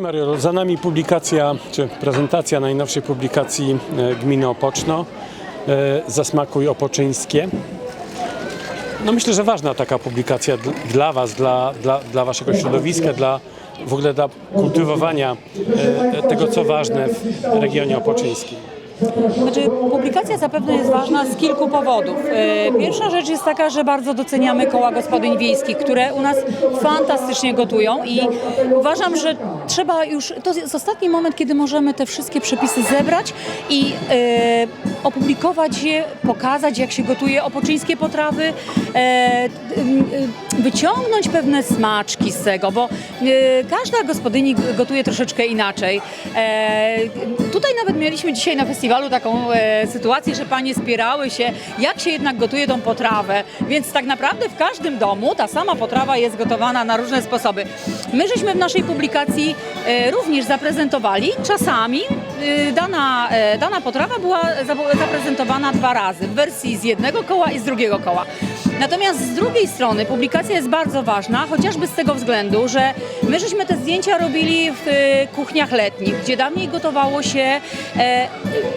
Mario, za nami publikacja, czy prezentacja najnowszej publikacji e, Gminy Opoczno e, Zasmakuj Opoczyńskie. No myślę, że ważna taka publikacja dl- dla Was, dla, dla, dla Waszego środowiska, dla w ogóle dla kultywowania e, tego, co ważne w regionie opoczyńskim. Znaczy, publikacja zapewne jest ważna z kilku powodów. E, Pierwsza rzecz jest taka, że bardzo doceniamy koła gospodyń wiejskich, które u nas fantastycznie gotują i uważam, że trzeba już, to jest ostatni moment, kiedy możemy te wszystkie przepisy zebrać i e, opublikować je, pokazać jak się gotuje opoczyńskie potrawy, e, e, wyciągnąć pewne smaczki z tego, bo e, każda gospodyni gotuje troszeczkę inaczej. Tutaj nawet mieliśmy dzisiaj na festiwalu taką sytuację, że panie spierały się, jak się jednak gotuje tą potrawę, więc tak naprawdę w każdym domu ta sama potrawa jest gotowana na różne sposoby. My żeśmy w naszej publikacji również zaprezentowali, czasami dana, e, dana potrawa była za- zaprezentowana dwa razy, w wersji z jednego koła i z drugiego koła. Natomiast z drugiej strony publikacja jest bardzo ważna, chociażby z tego względu, że my żeśmy te zdjęcia robili w e, kuchniach letnich, gdzie dawniej gotowało się e,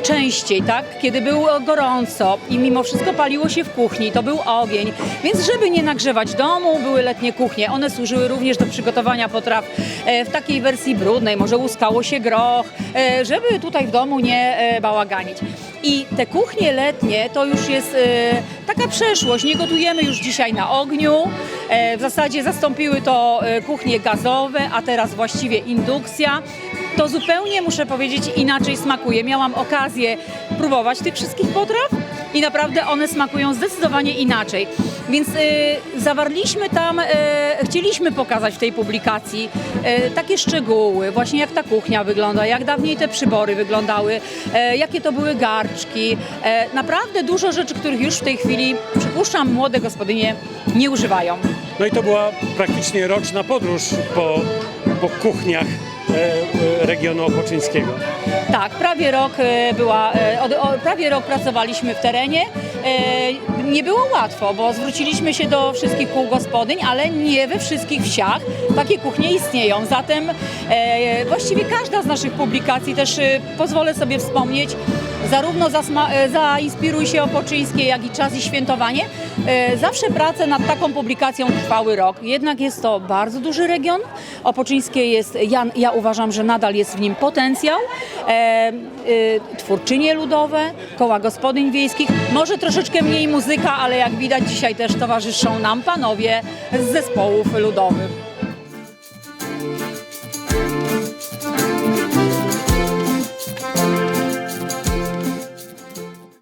częściej, tak? Kiedy było gorąco i mimo wszystko paliło się w kuchni, to był ogień. Więc żeby nie nagrzewać domu, były letnie kuchnie. One służyły również do przygotowania potraw e, w takiej wersji brudnej, może łuskało się groch, e, żeby tutaj w domu nie bałaganić. I te kuchnie letnie to już jest e, taka przeszłość. Nie gotujemy już dzisiaj na ogniu. E, w zasadzie zastąpiły to e, kuchnie gazowe, a teraz właściwie indukcja. To zupełnie, muszę powiedzieć, inaczej smakuje. Miałam okazję próbować tych wszystkich potraw i naprawdę one smakują zdecydowanie inaczej. Więc y, zawarliśmy tam, y, chcieliśmy pokazać w tej publikacji y, takie szczegóły, właśnie jak ta kuchnia wygląda, jak dawniej te przybory wyglądały, y, jakie to były garczki. Y, naprawdę dużo rzeczy, których już w tej chwili, przypuszczam, młode gospodynie nie używają. No i to była praktycznie roczna podróż po, po kuchniach regionu opoczyńskiego. Tak, prawie rok e, była, e, prawie rok pracowaliśmy w terenie. E, Nie było łatwo, bo zwróciliśmy się do wszystkich kół gospodyń, ale nie we wszystkich wsiach takie kuchnie istnieją. Zatem e, właściwie każda z naszych publikacji, też e, pozwolę sobie wspomnieć, zarówno e, zainspiruj się Opoczyńskie, jak i czas i świętowanie. E, Zawsze prace nad taką publikacją trwały rok. Jednak jest to bardzo duży region. Opoczyńskie jest, ja, ja uważam, że nadal jest w nim potencjał. E, twórczynie ludowe, koła gospodyń wiejskich, może troszeczkę mniej muzyka, ale jak widać dzisiaj też towarzyszą nam panowie z zespołów ludowych.